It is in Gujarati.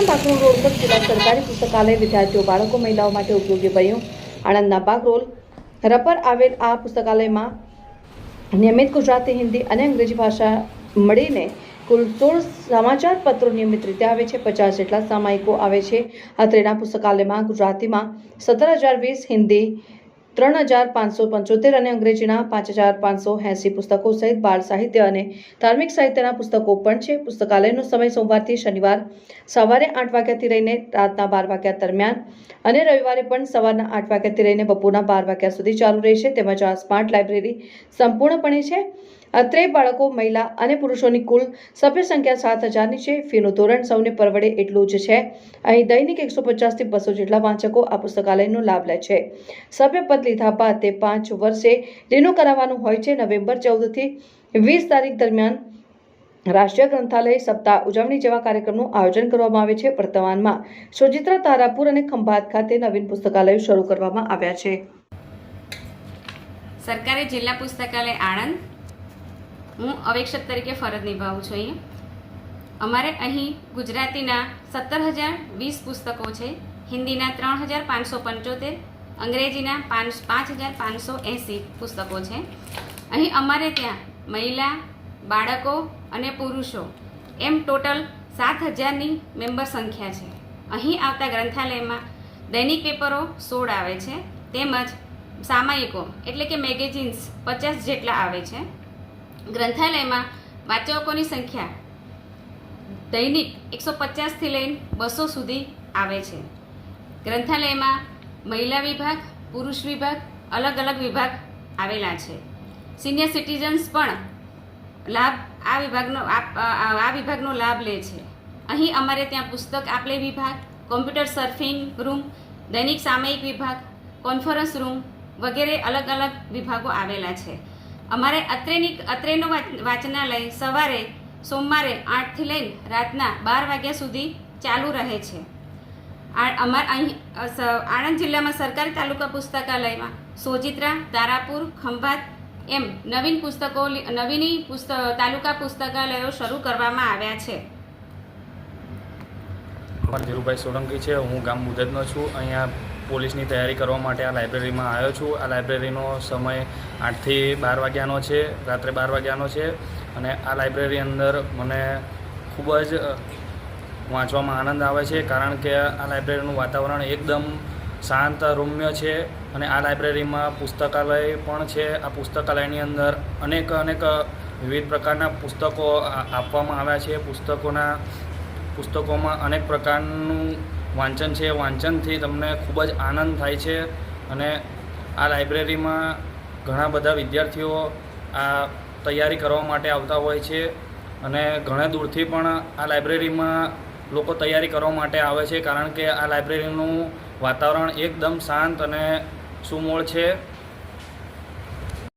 આણંદના બાગરોલ રોડ પર જિલ્લા સરકારી પુસ્તકાલય વિદ્યાર્થીઓ બાળકો, મહિલાઓ માટે ઉપયોગી બન્યું. આણંદના બાગરોલ રપર આવેલ આ પુસ્તકાલયમાં નિયમિત ગુજરાતી, હિન્દી અને અંગ્રેજી ભાષા મળીને કુલ સોળ સમાચાર પત્રો નિયમિત રીતે આવે છે. પચાસ જેટલા સામાયિકો આવે છે. અત્રેના પુસ્તકાલયમાં ગુજરાતીમાં સત્તર હજાર વીસ હિન્દી ત્રણ હજાર પાંચસો પંચોતેર અને અંગ્રેજીના પાંચ હજાર પાંચસો એંસી પુસ્તકો સહિત બાળ સાહિત્ય અને ધાર્મિક સાહિત્યના પુસ્તકો પણ છે. પુસ્તકાલયનો સમય સોમવારથી શનિવાર સવારે આઠ વાગ્યાથી રહીને રાતના બાર વાગ્યા દરમિયાન અને રવિવારે પણ સવારના આઠ વાગ્યાથી રહીને બપોરના બાર વાગ્યા સુધી ચાલુ રહેશે તેમજ આ સ્માર્ટ લાઇબ્રેરી સંપૂર્ણપણે છે. અત્રે બાળકો, મહિલા અને પુરુષોની કુલ સભ્ય સંખ્યા સાત હજારની છે. ફીનું ધોરણ સૌને પરવડે એટલું જ છે. અહીં દૈનિક એકસો પચાસથી બસો જેટલા વાંચકો આ પુસ્તકાલયનો લાભ લે છે. સભ્યપદ લીધા બાદ તે પાંચ વર્ષે રિન્યુ કરાવવાનું હોય છે. નવેમ્બર ચૌદથી વીસ તારીખ દરમિયાન રાષ્ટ્રીય ગ્રંથાલય સપ્તાહ ઉજવણી જેવા કાર્યક્રમનું આયોજન કરવામાં આવે છે. વર્તમાનમાં સોજિત્રા તારાપુર અને ખંભાત ખાતે નવીન પુસ્તકાલયો શરૂ કરવામાં આવ્યા છે. સરકારી જિલ્લા પુસ્તકાલય આણંદ હું અવેક્ષક તરીકે ફરજ નિભાવું છું અહીં. અમારે અહીં ગુજરાતીના સત્તર હજાર વીસ પુસ્તકો છે. હિન્દીના ત્રણ હજાર પાંચસો પંચોતેર અંગ્રેજીના પાંચ પાંચ હજાર પાંચસો એંસી પુસ્તકો છે. અહીં અમારે ત્યાં મહિલા, બાળકો અને પુરુષો એમ ટોટલ સાત હજારની મેમ્બર સંખ્યા છે. અહીં આવતા ગ્રંથાલયમાં દૈનિક પેપરો સોળ આવે છે. તેમજ સામાયિકો એટલે કે મેગેઝિન્સ પચાસ જેટલા આવે છે. ગ્રંથાલયમાં વાચકોની સંખ્યા દૈનિક એકસો પચાસથી લઈને બસો સુધી આવે છે. ગ્રંથાલયમાં મહિલા વિભાગ, પુરુષ વિભાગ, અલગ અલગ વિભાગ આવેલા છે. સિનિયર સિટીઝન્સ પણ લાભ આ વિભાગનો આ- વિભાગનો લાભ લે છે. અહીં અમારે ત્યાં પુસ્તક આપલે વિભાગ કોમ્પ્યુટર સર્ફિંગ રૂમ દૈનિક સામયિક વિભાગ કોન્ફરન્સ રૂમ વગેરે અલગ અલગ વિભાગો આવેલા છે. અમારે અત્રેની, અત્રેનો વાંચનાલય સવારે, સોમવારે આઠથી લઈને રાતના બાર વાગ્યા સુધી ચાલુ રહે છે. અમાર અહીં આણંદ જિલ્લામાં સરકારી તાલુકા પુસ્તકાલયમાં સોજિત્રા, તારાપુર, ખંભાત, એમ નવીન પુસ્તકો નવીની પુસ્તક તાલુકા પુસ્તકાલયો શરૂ કરવામાં આવ્યા છે. ધીરુભાઈ સોલંકી છે, હું ગામ મુદતનો છું. અહીંયા પોલીસની તૈયારી કરવા માટે આ લાઇબ્રેરીમાં આવ્યો છું. આ લાઇબ્રેરીનો સમય આઠથી બાર વાગ્યાનો છે, રાત્રે બાર વાગ્યાનો છે. અને આ લાઇબ્રેરી અંદર મને ખૂબ જ વાંચવામાં આનંદ આવે છે, કારણ કે આ લાઇબ્રેરીનું વાતાવરણ એકદમ શાંત, રમ્ય છે અને આ લાઇબ્રેરીમાં પુસ્તકાલય પણ છે. આ પુસ્તકાલયની અંદર અનેક અનેક વિવિધ પ્રકારના પુસ્તકો આપવામાં આવ્યા છે. પુસ્તકોના, પુસ્તકોમાં અનેક પ્રકારનું વાંચન છે. વાંચનથી તમને ખૂબ જ આનંદ થાય છે અને આ લાઇબ્રેરીમાં ઘણા બધા વિદ્યાર્થીઓ આ તૈયારી કરવા માટે આવતા હોય છે અને ઘણા દૂરથી પણ આ લાઇબ્રેરીમાં લોકો તૈયારી કરવા માટે આવે છે કારણ કે આ લાઇબ્રેરીનું વાતાવરણ એકદમ શાંત અને સુમોળ છે.